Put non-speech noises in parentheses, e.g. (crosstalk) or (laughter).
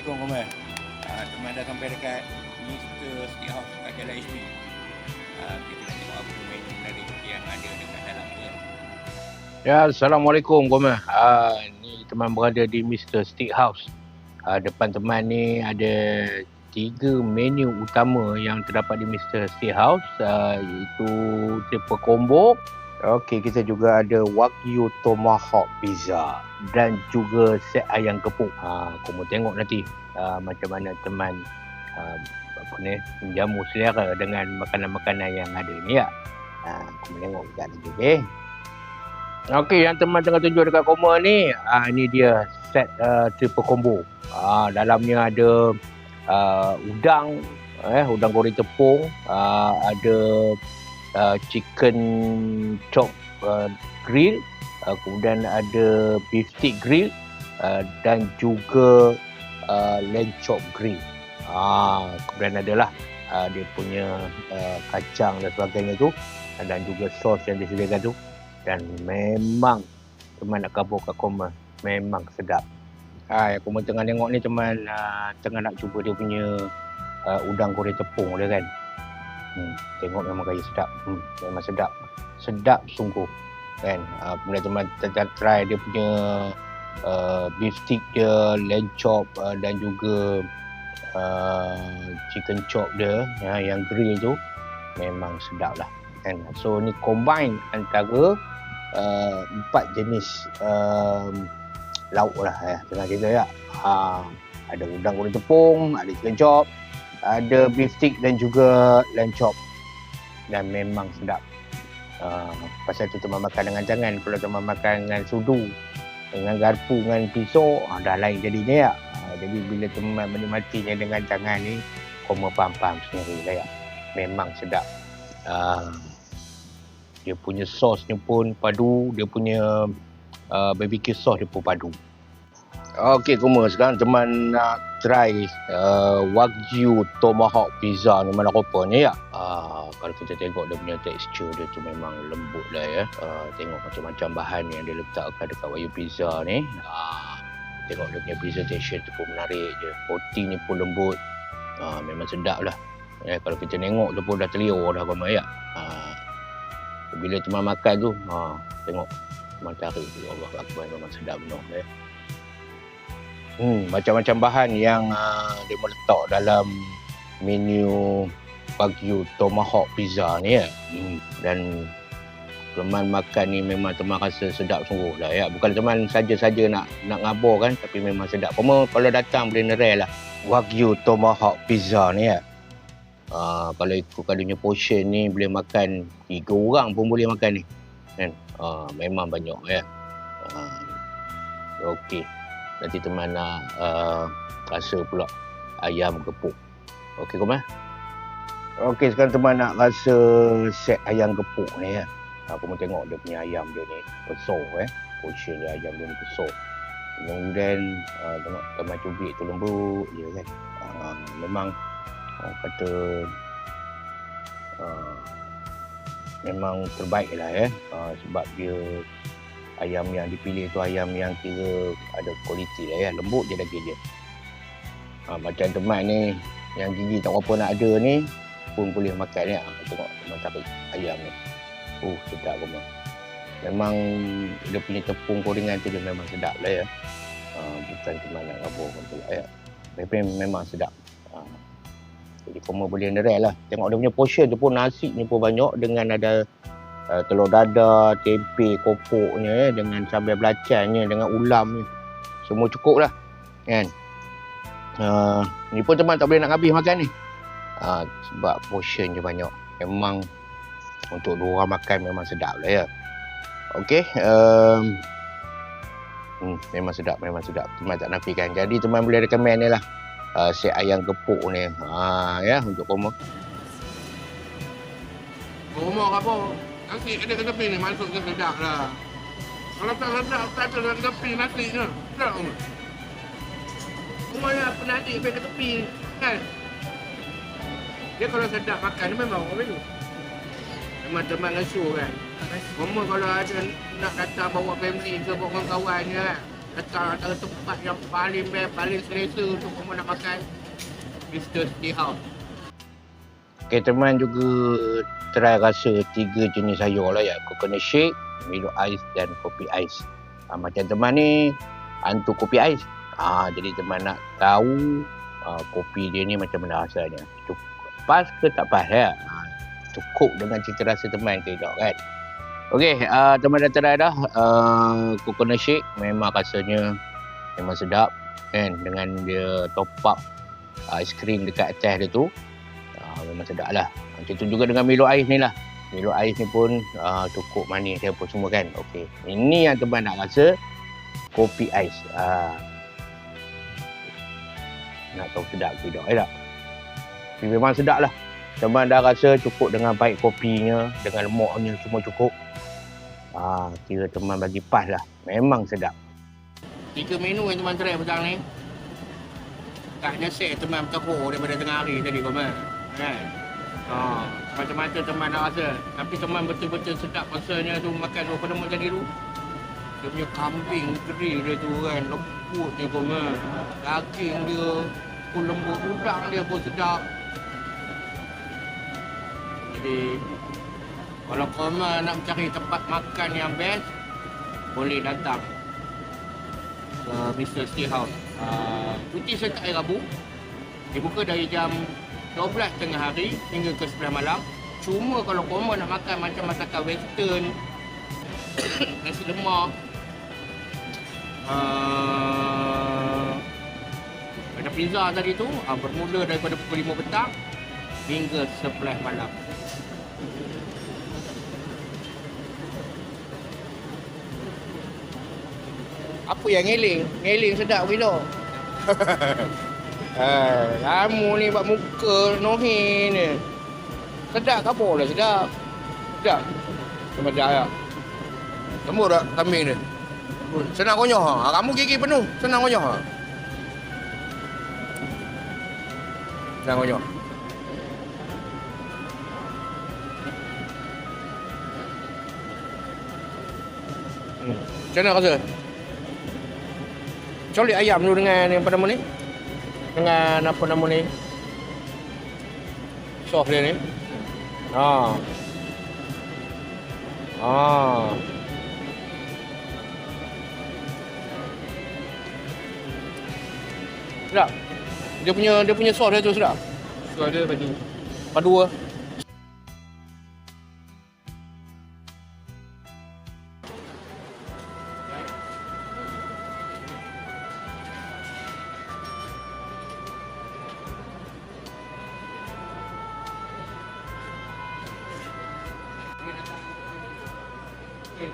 Assalamualaikum Komar. Uh, teman dah sampai dekat Mr. Steakhouse kat Jalan HP. Uh, kita nak tengok apa menu menarik yang ada dekat dalam ni. Ya, Assalamualaikum Goma. Uh, ni teman berada di Mr. Steakhouse. Uh, depan teman ni ada tiga menu utama yang terdapat di Mr. Steakhouse uh, iaitu triple combo. Okey, kita juga ada Wagyu Tomahawk Pizza dan juga set ayam kepuk. Ha, kamu tengok nanti uh, macam mana teman uh, apa ni menjamu selera dengan makanan-makanan yang ada ni ya. Ha, kamu tengok juga nanti okey. Yang teman tengah tunjuk dekat koma ni, ah ini dia set uh, triple combo. Ah dalamnya ada uh, udang eh udang goreng tepung, uh, ada uh, chicken chop uh, grill, uh, kemudian ada beef stick grill uh, dan juga uh, lamb chop grill. Ah kemudian adalah uh, dia punya uh, kacang dan sebagainya tu dan juga sos yang disediakan tu. Dan memang teman nak kabur kat koma memang sedap. Ha, yang koma tengah tengok ni teman uh, tengah nak cuba dia punya uh, udang goreng tepung dia kan hmm, tengok memang gaya sedap. Hmm, memang sedap. Sedap sungguh. Kan? Uh, kemudian teman teman try dia punya uh, beef stick dia lamb chop uh, dan juga uh, chicken chop dia ya, yang grill tu memang sedap lah. Kan? So ni combine antara uh, empat jenis um, lauk lah ya. Tengah kita ya. Ha, ada udang goreng tepung ada chicken chop ada beef stick dan juga lamb chop dan memang sedap. Uh, pasal tu teman makan dengan tangan kalau teman makan dengan sudu dengan garpu dengan pisau uh, dah lain jadinya ya uh, jadi bila teman menikmatinya dengan tangan ni koma faham-faham sendiri lah ya. Memang sedap. Uh, dia punya sosnya pun padu dia punya uh, barbecue sauce dia pun padu Okey semua sekarang teman nak try uh, Wagyu Tomahawk Pizza ni mana rupanya ya? Uh, kalau kita tengok dia punya tekstur dia tu memang lembut lah ya. Uh, tengok macam-macam bahan yang dia letakkan dekat Wagyu Pizza ni. Uh, tengok dia punya presentation tu pun menarik je. Coating ni pun lembut. Uh, memang sedap lah. Eh, kalau kita tengok tu pun dah terliur dah Abang ya? Uh, bila teman makan tu ha, tengok teman tarik tu Allah Akbar memang sedap benar eh. Hmm, macam-macam bahan yang uh, dia meletak dalam menu Wagyu Tomahawk Pizza ni ya. Hmm. Dan teman makan ni memang teman rasa sedap sungguh lah ya. Bukan teman saja-saja nak nak ngabur kan tapi memang sedap. Kamu kalau datang boleh nerai lah Wagyu Tomahawk Pizza ni ya. Uh, kalau ikutkan dia punya portion ni boleh makan tiga orang pun boleh makan ni kan uh, memang banyak ya uh, okey nanti teman nak uh, rasa pula ayam gepuk. Okey kau mah okey sekarang teman nak rasa set ayam gepuk ni ya. Aku mau tengok dia punya ayam dia ni besar eh. Portion dia ayam dia ni besar. Kemudian uh, tengok teman cubit tu lembut je kan. Uh, memang uh, kata uh, memang terbaik lah ya. Uh, sebab dia ayam yang dipilih tu ayam yang kira ada kualiti lah ya lembut je daging dia. Uh, macam teman ni yang gigi tak apa nak ada ni pun boleh makan ya. Uh, tengok tarik ayam ni. Uh sedap memang memang dia punya tepung gorengan tu dia memang sedap lah ya. Uh, bukan teman nak rabur pula ya. Tapi memang sedap. Uh, jadi kamu boleh nerai lah. Tengok dia punya portion tu pun nasi ni pun banyak dengan ada uh, telur dadar, tempe, kopoknya eh, dengan sambal belacannya, dengan ulam ni. Semua cukup lah. Kan? Uh, ni pun teman tak boleh nak habis makan ni. Uh, sebab portion je banyak. Memang untuk dua orang makan memang sedap lah ya. Okey. Um, hmm, memang sedap, memang sedap. Teman tak nafikan. Jadi teman boleh recommend ni lah uh, set ayam gepuk ni. Ha ya untuk kamu. Rumah apa? Nasi ada ke tepi ni masuk ke sedap lah. Kalau tak sedap, tak ada tepi nasi. Sedap rumah. Rumahnya penadi sampai ke tepi kan? Dia kalau sedap makan ni memang orang tu. Memang teman lesu kan. Rumah kalau ada nak datang bawa family ke bawa kawan-kawan je kan. Antara, antara tempat yang paling best, paling selesa untuk kamu nak makan Mr. Steakhouse. Okay, teman juga try rasa tiga jenis sayur lah ya. Coconut shake, Milo ais dan kopi ais. Ha, macam teman ni hantu kopi ais. Ha, jadi teman nak tahu ha, kopi dia ni macam mana rasanya. Cukup, pas ke tak pas ya? Ha, cukup dengan cita rasa teman ke tak kan? Okey, uh, teman dah try dah uh, coconut shake memang rasanya memang sedap kan dengan dia top up ais krim dekat atas dia tu uh, memang sedap lah. Macam tu juga dengan Milo ais ni lah. Milo ais ni pun uh, cukup manis dia apa semua kan. Okey. Ini yang teman nak rasa kopi ais. Uh, nak tahu sedap ke tak? Eh tak? Memang sedap lah. Teman dah rasa cukup dengan baik kopinya, dengan lemaknya semua cukup. Ah, kira teman bagi pas lah. Memang sedap. Tiga menu yang teman try petang ni. Tak nyesek teman bertepuk daripada tengah hari tadi kau man. Kan? Ha, macam-macam teman nak rasa. Tapi teman betul-betul sedap rasanya tu makan apa nama tadi tu. Dia punya kambing kering dia tu kan. Lembut dia kau man. Daging dia pun lembut. Udang dia pun sedap. Jadi kalau kau nak mencari tempat makan yang best, boleh datang ke Mr. Steakhouse. Uh, cuti setiap hari Rabu. Dia buka dari jam 12 tengah hari hingga ke 9 malam. Cuma kalau korang nak makan macam masakan western, (coughs) nasi lemak, uh, ada pizza tadi tu, uh, bermula daripada pukul 5 petang hingga 11 malam. Apa yang ngeling? Ngeling sedap gila. (laughs) Eh, kamu ni buat muka nohin ni. Sedap apa lah sedap? Sedap. Sama jaya. Kamu dah kambing ni. Senang konyoh ha. Kamu gigi penuh. Senang konyoh ha. Senang konyoh. Hmm. Macam mana rasa? Colik ayam tu dengan yang nama ni? Dengan apa nama ni? Sos dia ni. Ha. Ha. Sedap. Dia punya dia punya sos dia tu sedap. So ada baju Padu ah. 给你